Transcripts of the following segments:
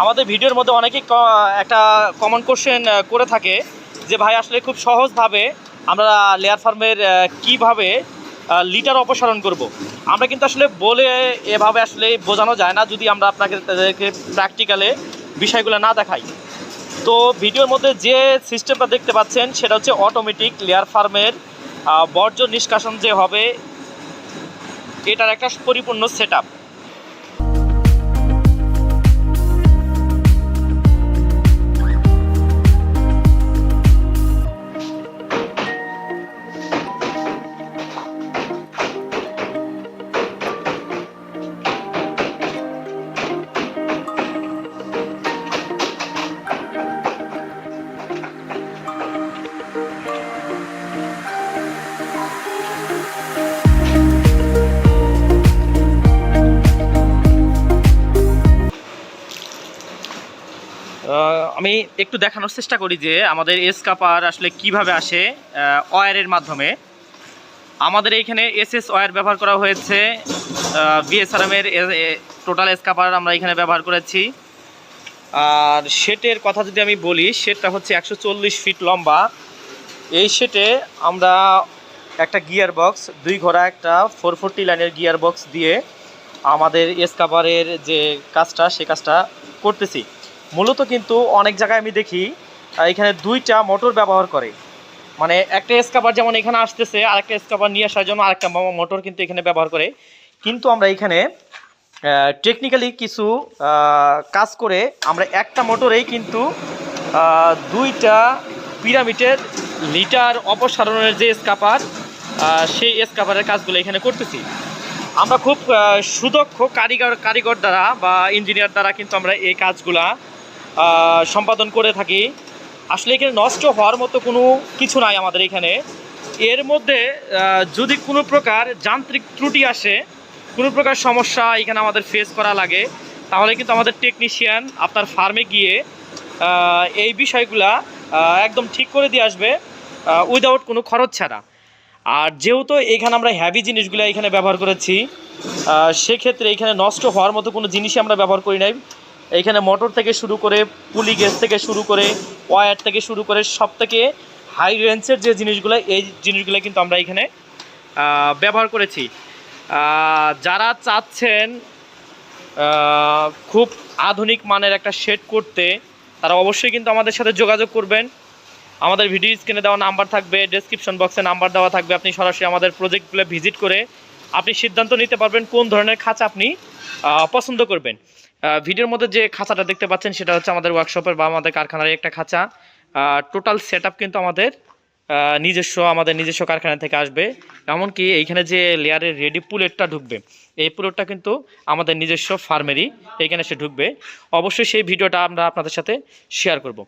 আমাদের ভিডিওর মধ্যে অনেকেই একটা কমন কোশ্চেন করে থাকে যে ভাই আসলে খুব সহজভাবে আমরা লেয়ার ফার্মের কীভাবে লিটার অপসারণ করব। আমরা কিন্তু আসলে বলে এভাবে আসলে বোঝানো যায় না যদি আমরা আপনাকে তাদেরকে প্র্যাকটিক্যালে বিষয়গুলো না দেখাই তো ভিডিওর মধ্যে যে সিস্টেমটা দেখতে পাচ্ছেন সেটা হচ্ছে অটোমেটিক লেয়ার ফার্মের বর্জ্য নিষ্কাশন যে হবে, এটার একটা পরিপূর্ণ সেট আমি একটু দেখানোর চেষ্টা করি যে আমাদের এসকাপার আসলে কীভাবে আসে ওয়্যারের মাধ্যমে। আমাদের এইখানে এসএস ওয়্যার ব্যবহার করা হয়েছে বিএসআরএমের টোটাল এসকাপার আমরা এখানে ব্যবহার করেছি। আর শেটের কথা যদি আমি বলি, শেটটা হচ্ছে একশো চল্লিশ ফিট লম্বা। এই শেটে আমরা একটা গিয়ার বক্স, দুই ঘোড়া, একটা ফোর ফোরটি লাইনের গিয়ার বক্স দিয়ে আমাদের এসকাপারের যে কাজটা, সে কাজটা করতেছি। মূলত কিন্তু অনেক জায়গায় আমি দেখি এখানে দুইটা মোটর ব্যবহার করে। মানে একটা এসকাপার যেমন এখানে আসতেছে, আরেকটা এসকাপার নিয়ে আসার জন্য আরেকটা মোটর কিন্তু এখানে ব্যবহার করে। কিন্তু আমরা এখানে টেকনিক্যালি কিছু কাজ করে আমরা একটা মোটরেই কিন্তু দুইটা পিরামিডের লিটার অপসারণের যে স্কাপার সেই স্কাপারের কাজগুলো এখানে করতেছি। আমরা খুব সুদক্ষ কারিগর কারিগর দ্বারা বা ইঞ্জিনিয়ার দ্বারা কিন্তু আমরা এই কাজগুলা সম্পাদন করে থাকি। আসলে এখানে নষ্ট হওয়ার মতো কোনো কিছু নাই আমাদের এখানে। এর মধ্যে যদি কোনো প্রকার যান্ত্রিক ত্রুটি আসে, কোনো প্রকার সমস্যা এখানে আমাদের ফেস করা লাগে, তাহলে কিন্তু আমাদের টেকনিশিয়ান আপনার ফার্মে গিয়ে এই বিষয়গুলা একদম ঠিক করে দিয়ে আসবে উইদাউট কোনো খরচ ছাড়া। আর যেহেতু এখানে আমরা হ্যাভি জিনিসগুলো এখানে ব্যবহার করেছি সেক্ষেত্রে এখানে নষ্ট হওয়ার মতো কোনো জিনিসই আমরা ব্যবহার করি নাই। এখানে মোটর থেকে শুরু করে পুলি গ্যাস থেকে শুরু করে ওয়্যার থেকে শুরু করে সব থেকে হাই রেঞ্জের যে জিনিসগুলো, এই জিনিসগুলো কিন্তু আমরা এখানে ব্যবহার করেছি। যারা চাচ্ছেন খুব আধুনিক মানের একটা শেড করতে, তারা অবশ্যই কিন্তু আমাদের সাথে যোগাযোগ করবেন। আমাদের ভিডিও স্ক্রিনে দেওয়া নাম্বার থাকবে ডেসক্রিপশন বক্সে নাম্বার দেওয়া থাকবে। আপনি সরাসরি আমাদের প্রজেক্টগুলো ভিজিট করে আপনি সিদ্ধান্ত নিতে পারবেন কোন ধরনের খাঁচা আপনি পছন্দ করবেন। ভিডিওর মধ্যে যে খাঁচাটা দেখতে পাচ্ছেন, সেটা হচ্ছে আমাদের ওয়ার্কশপের বা আমাদের কারখানার একটা খাঁচা। টোটাল সেট কিন্তু আমাদের নিজস্ব আমাদের নিজস্ব কারখানা থেকে আসবে। এমনকি এইখানে যে লেয়ারের রেডি পুলেটটা ঢুকবে, এই পুলেটটা কিন্তু আমাদের নিজস্ব ফার্মেরই এইখানে সে ঢুকবে। অবশ্যই সেই ভিডিওটা আমরা আপনাদের সাথে শেয়ার করব।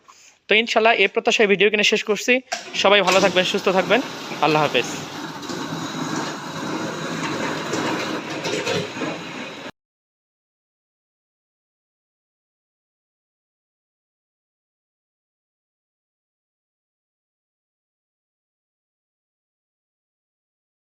তো ইনশাল্লাহ এই প্রত্যাশায় ভিডিও কিনে শেষ করছি। সবাই ভালো থাকবেন, সুস্থ থাকবেন। আল্লাহ হাফেজ।